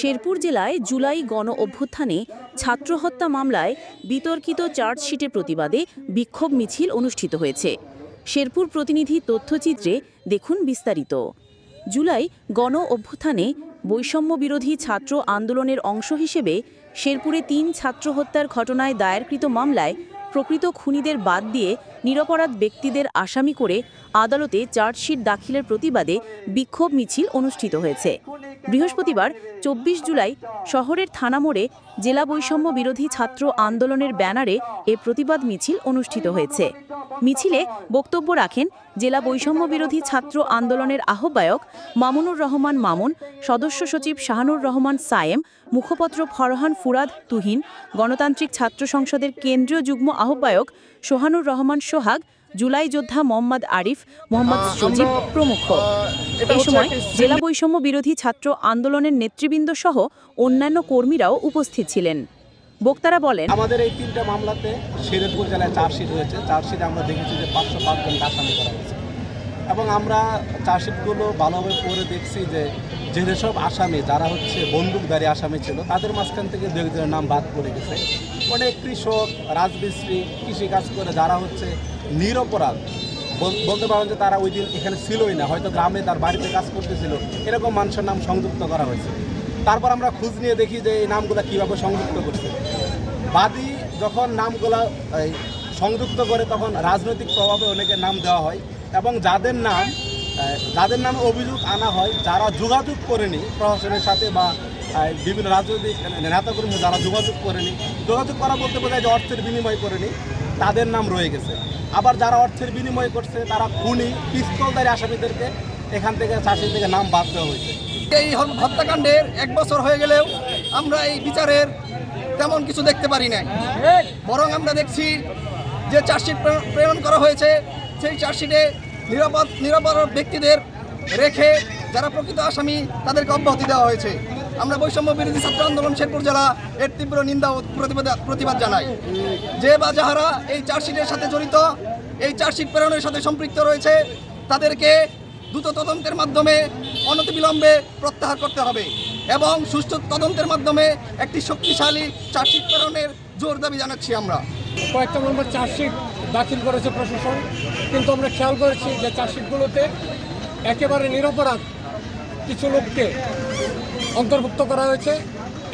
শেরপুর জেলায় জুলাই গণ অভ্যুত্থানে ছাত্র হত্যা মামলায় বিতর্কিত চার্জশিটের প্রতিবাদে বিক্ষোভ মিছিল অনুষ্ঠিত হয়েছে। শেরপুর প্রতিনিধি তথ্যচিত্রে দেখুন বিস্তারিত। জুলাই গণ অভ্যুত্থানে বৈষম্য বিরোধী ছাত্র আন্দোলনের অংশ হিসেবে শেরপুরে তিন ছাত্র হত্যার ঘটনায় দায়েরকৃত মামলায় প্রকৃত খুনিদের বাদ দিয়ে নিরপরাধ ব্যক্তিদের আসামি করে আদালতে চার্জশিট দাখিলের প্রতিবাদে বিক্ষোভ মিছিল অনুষ্ঠিত হয়েছে। বৃহস্পতিবার, চব্বিশ জুলাই, শহরের থানা মোড়ে জেলা বৈষম্য বিরোধী ছাত্র আন্দোলনের ব্যানারে এ প্রতিবাদ মিছিল অনুষ্ঠিত হয়েছে। মিছিলে বক্তব্য রাখেন জেলা বৈষম্য বিরোধী ছাত্র আন্দোলনের আহ্বায়ক মামুনুর রহমান মামুন, সদস্য সচিব শাহানুর রহমান সায়েম, মুখপত্র ফরহান ফুরাদ তুহিন, গণতান্ত্রিক ছাত্র সংসদের কেন্দ্রীয় যুগ্ম আহ্বায়ক সোহানুর রহমান সোহাগ জুলাই যোদ্ধা মোহাম্মদ আরিফ মোহাম্মদ সজীব প্রমুখ। এ সময় জেলা বৈষম্য বিরোধী ছাত্র আন্দোলনের নেতৃবৃন্দ সহ অন্যান্য কর্মীরাও উপস্থিত ছিলেন। বক্তারা বলেন আমাদের এই তিনটা মামলাতে শেরপুর জেলায় চার্জশিট হয়েছে। চার্জশিটে আমরা দেখেছি যে পাঁচশো পাঁচজনকে আসামি করা হয়েছে। এবং আমরা চার্জশিটগুলো ভালোভাবে পড়ে দেখছি যে যে যেসব আসামি, যারা হচ্ছে বন্দুকধারী আসামি ছিল, তাদের মাঝখান থেকে দু একজনের নাম বাদ পড়ে গেছে। অনেক কৃষক, রাজমিস্ত্রি, কৃষিকাজ করে যারা হচ্ছে নিরপরাধ। বল- বলতে পারেন যে তারা ওই দিন এখানে ছিলই না, হয়তো গ্রামে তার বাড়িতে কাজ করতেছিল। এরকম মানুষের নাম সংযুক্ত করা হয়েছে। তারপর আমরা খোঁজ নিয়ে দেখি যে এই নামগুলো কীভাবে সংযুক্ত করছে। বাদী যখন নামগুলো সংযুক্ত করে তখন রাজনৈতিক প্রভাবে অনেকের নাম দেওয়া হয়। এবং যাদের নাম যাদের নামে অভিযোগ আনা হয়, যারা যোগাযোগ করেনি প্রশাসনের সাথে বা বিভিন্ন রাজনৈতিক নেতাকর্মী যারা যোগাযোগ করেনি, যোগাযোগ করা বলতে বোঝায় যে অর্থের বিনিময় করেনি, তাদের নাম রয়ে গেছে। আবার যারা অর্থের বিনিময় করছে, তারা খুনি, পিস্তলদারি আসামিদেরকে এখান থেকে, চাষি থেকে নাম বাদ দেওয়া হয়েছে। এই হত্যাকাণ্ডের এক বছর হয়ে গেলেও আমরা এই বিচারের তেমন কিছু দেখতে পারি না বরং আমরা দেখছি যে চার্জশিট প্রেরণ করা হয়েছে সেই চার্জশিটে নিরাপদ নিরাপদ ব্যক্তিদের রেখে যারা প্রকৃত আসামি, তাদেরকে অব্যাহতি দেওয়া হয়েছে। আমরা বৈষম্য বিরোধী ছাত্র আন্দোলন শেরপুর জেলা এর তীব্র নিন্দা ও প্রতিবাদ প্রতিবাদ জানাই। যে বা যাহারা এই চার্জশিটের সাথে জড়িত, এই চার্জশিট প্রেরণের সাথে সম্পৃক্ত রয়েছে, তাদেরকে দ্রুত তদন্তের মাধ্যমে অনতিবিলম্বে প্রত্যাহার করতে হবে এবং সুষ্ঠু তদন্তের মাধ্যমে একটি শক্তিশালী চার্জশিট প্রেরণের জোর দাবি জানাচ্ছি আমরা। কয়েকটা নম্বর চার্জশিট দাখিল করেছে প্রশাসন, কিন্তু আমরা খেয়াল করেছি যে চার্জশিটগুলোতে একেবারে নিরপরাধ কিছু লোককে অন্তর্ভুক্ত করা হয়েছে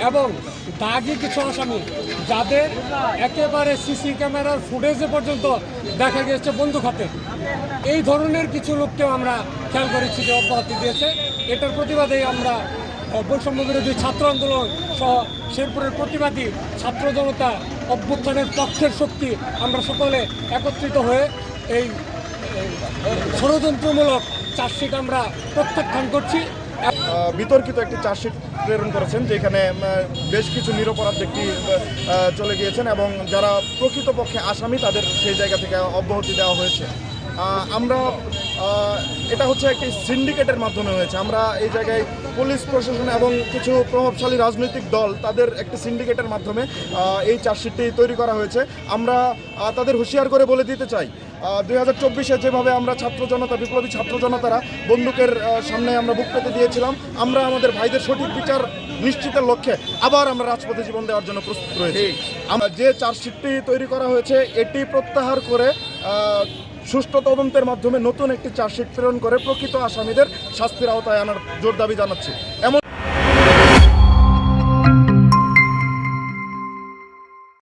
এবং দাগি কিছু আসামি যাদের একেবারে সিসি ক্যামেরার ফুটেজে পর্যন্ত দেখা গিয়েছে বন্ধু হাতে। এই ধরনের কিছু লোককেও আমরা খেয়াল করেছি যে অব্যাহতি দিয়েছে। এটার প্রতিবাদে আমরা বৈষম্য বিরোধী ছাত্র আন্দোলন সহ শেরপুরের প্রতিবাদী ছাত্র জনতা অভ্যুত্থানের পক্ষের শক্তি আমরা সকলে একত্রিত হয়ে এই ষড়যন্ত্রমূলক চার্জশিট আমরা প্রত্যাখ্যান করছি। বিতর্কিত একটি চার্জশিট প্রেরণ করেছেন, যেখানে বেশ কিছু নিরপরাধ ব্যক্তি চলে গিয়েছেন এবং যারা প্রকৃতপক্ষে আসামি, তাদের সেই জায়গা থেকে অব্যাহতি দেওয়া হয়েছে। আমরা এটা হচ্ছে একটি সিন্ডিকেটের মাধ্যমে হয়েছে। আমরা এই জায়গায় পুলিশ প্রশাসন এবং কিছু প্রভাবশালী রাজনৈতিক দল তাদের একটি সিন্ডিকেটের মাধ্যমে এই চার্জশিটটি তৈরি করা হয়েছে। আমরা তাদের হুঁশিয়ার করে বলে দিতে চাই দুই হাজার চব্বিশে যেভাবে আমরা ছাত্র জনতা বিপ্লবী ছাত্র জনতারা বন্দুকের সামনে আমরা বুক পেতে দিয়েছিলাম আমরা আমাদের ভাইদের সঠিক বিচার নিশ্চিতের লক্ষ্যে আবার আমরা রাজপথে জীবন দেওয়ার জন্য প্রস্তুত রয়েছি। আমরা যে চার্জশিটটি তৈরি করা হয়েছে এটি প্রত্যাহার করে সুষ্ঠু তদন্তের মাধ্যমে নতুন একটি চার্জশিট প্রেরণ করে প্রকৃত আসামিদের শাস্তির আওতায় আনার জোর দাবি জানাচ্ছি। এমন